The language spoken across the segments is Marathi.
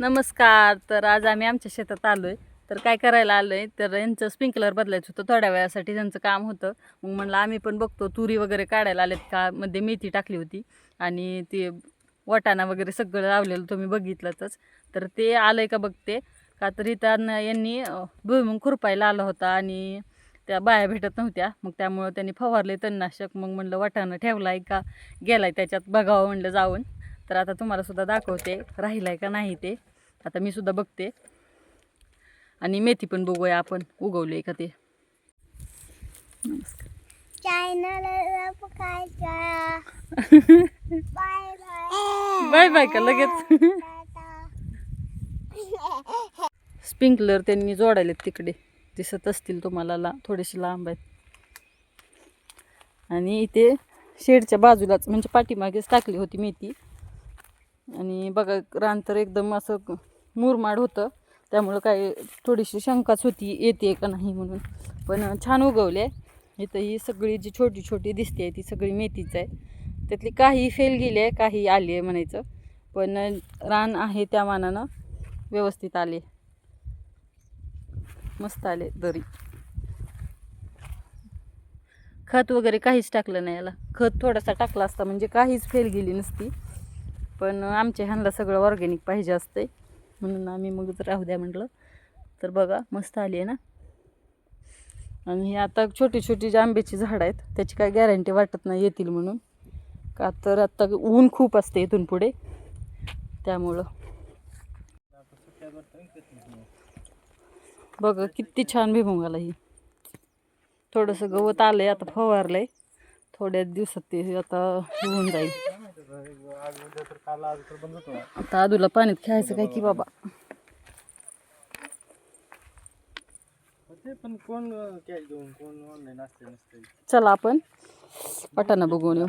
नमस्कार तर आज आम्ही आमच्या शेतात आलो आहे तर काय करायला आलो आहे तर यांचं स्प्रिंकलर बदलायचं होतं थोड्या वेळासाठी त्यांचं काम होतं. मग म्हणलं आम्ही पण बघतो तुरी वगैरे काढायला आलेत का? मध्ये मेथी टाकली होती. आणि ते वाटाणा वगैरे सगळं लावलेलं तुम्ही बघितलंच तर ते आलं आहे का बघते. का तर इथं यांनी भुईमुंग खुरपायला आला होता आणि त्या बाया भेटत नव्हत्या. मग त्यामुळं त्यांनी फवारले तणनाशक. मग म्हणलं वाटाणं ठेवला आहे का? गेलाय त्याच्यात बघावं म्हणलं जाऊन. तर आता तुम्हाला सुद्धा दाखवते आहे का नाही ते. आता मी सुद्धा बघते. आणि मेथी पण बघूया आपण. उगवले का ते? नमस्कार. बाय बाय का लगेच? स्प्रिंकलर त्यांनी जोडायलेत तिकडे. दिसत असतील तुम्हाला ला थोडेसे लांब आहेत. आणि इथे शेडच्या बाजूलाच म्हणजे पाठीमागेच टाकली होती मेथी. आणि बघा रान तर एकदम असं मुरमाड होतं. त्यामुळं काय थोडीशी शंकाच होती येते का नाही म्हणून. पण छान उगवले इथं ही सगळी जी छोटी छोटी दिसते आहे ती सगळी मेथीच आहे. त्यातली काही फेल गेली आहे काही आली आहे म्हणायचं. पण रान आहे त्या मानानं व्यवस्थित आले. मस्त आले दरी. खत वगैरे काहीच टाकलं नाही याला. खत थोडासा टाकला असता म्हणजे काहीच फेल गेली नसती. पण आमच्या ह्यांना सगळं ऑर्गॅनिक पाहिजे असते म्हणून आम्ही मग राहू द्या म्हटलं तर बघा मस्त आली आहे ना. आणि हे आता छोटी छोटी जी आंब्याची झाडं आहेत त्याची काय गॅरंटी वाटत नाही येतील म्हणून. का तर आत्ता ऊन खूप असते इथून पुढे. त्यामुळं. बघा किती छान भिमुंगाला ही. थोडंसं गवत आलंय आता फवारलंय. थोड्या दिवसात ते आता होऊन जाईल. आता आदूला पाण्यात खेळायचं काय की बाबा? पण कोण कॅश देऊन कोण ऑनलाईन असते नसते. चला आपण पटाना बघून येऊ.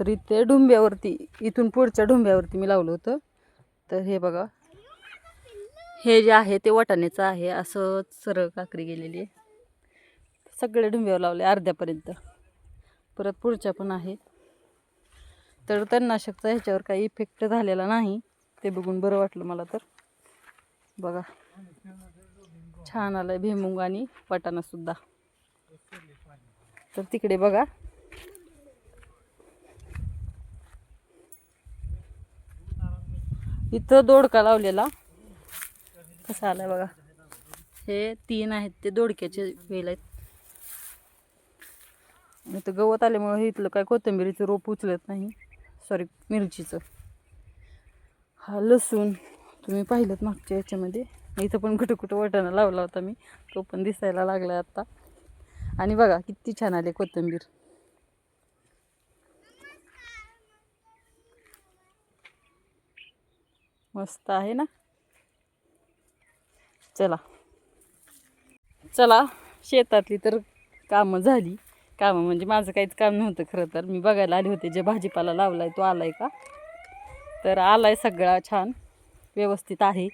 तर इथे डुंब्यावरती इथून पुढच्या डुंब्यावरती मी लावलं होतं. तर हे बघा हे जे आहे ते वाटाण्याचं आहे असं सरळ काकरी गेलेली आहे. सगळे डुंब्यावर लावले अर्ध्यापर्यंत. परत पुढच्या पण आहेत. तर तणनाशकचा ह्याच्यावर काही इफेक्ट झालेला नाही. ते बघून बरं वाटलं मला तर. बघा. छान आलं आहे भेमुंग आणि वाटाणासुद्धा तर तिकडे बघा. इथं दोडका लावलेला. कसा आलाय बघा. हे तीन आहेत ते दोडक्याचे वेल आहेत. तर गवत आल्यामुळं इथलं काय कोथिंबिरीचं रोप उचलत नाही. सॉरी मिरचीचं. हा लसूण. तुम्ही पाहिलं मागच्या याच्यामध्ये? इथं पण कुठं कुठं वाटाणा लावला होता मी. तो पण दिसायला लागला आता. आणि बघा किती छान आले कोथिंबीर. मस्त आहे ना? चला. चला शेतातली तर कामं झाली. कामं म्हणजे माझं काहीच काम नव्हतं खरं तर. मी बघायला आले होते जे भाजीपाला लावलाय तो आलाय का? तर आलाय सगळा छान. व्यवस्थित आहे.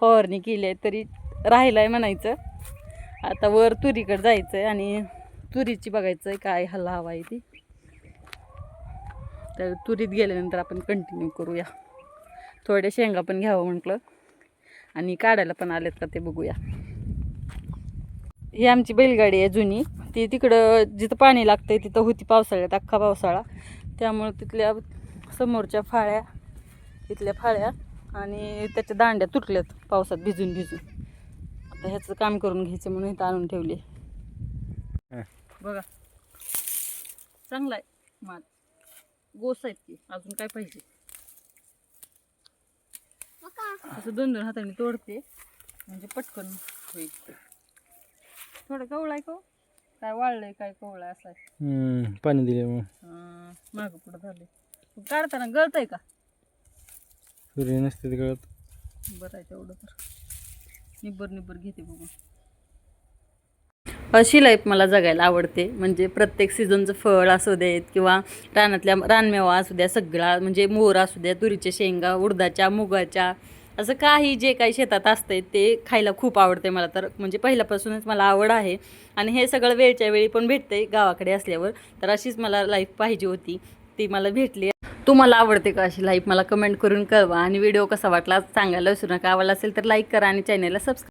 फवारणी केली आहे तरी राहिलाय म्हणायचं. आता वर तुरीकडे जायचं आहे आणि तुरीची बघायचं आहे काय हल्ला हवा आहे ती. तर तुरीत गेल्यानंतर आपण कंटिन्यू करूया. थोड्या शेंगा पण घ्यावं म्हटलं. आणि काढायला पण आलेत का ते बघूया. ही आमची बैलगाडी आहे जुनी. ती तिकडं जिथं पाणी लागतंय तिथं होती पावसाळ्यात अख्खा पावसाळा. त्यामुळं तिथल्या समोरच्या फाळ्या तिथल्या फाळ्या आणि त्याच्या दांड्या तुटल्यात पावसात भिजून भिजून. आता ह्याचं काम करून घ्यायचं म्हणून इथं आणून ठेवले. बघा. चांगला आहे माल. गोस आहेत की अजून काय पाहिजे? असं दोन दोन हाताने तोडते. म्हणजे पटकन होईल. थोडं कवळा आहे का हो? काय वाळलंय काय कवळा असा आहे. पाणी दिले मग मागं पुढं झाले काढताना गळतंय का? सूर्य नसते ते कळत बरं आहे तेवढं तर. निब्बर निब्बर घेते बघून अशी लाईफ मला जगायला आवडते. म्हणजे प्रत्येक सीझनचं फळ असू देत किंवा रानातल्या रानमेवा असू द्या सगळा म्हणजे मोर असू द्या तुरीच्या शेंगा उडदाच्या मुगाच्या असं काही जे काही शेतात असते ते खायला खूप आवडते मला. तर म्हणजे पहिल्यापासूनच मला आवड आहे. आणि हे सगळं वेळच्या वेळी पण भेटते गावाकडे असल्यावर. तर अशीच मला लाईफ पाहिजे होती. ती मला भेटली. तुम्हाला आवडते का अशी लाईफ मला कमेंट करून कळवा. आणि व्हिडिओ कसा वाटला सांगायला विसरू नका. आवडला असेल तर लाईक करा आणि चॅनलला सबस्क्राईब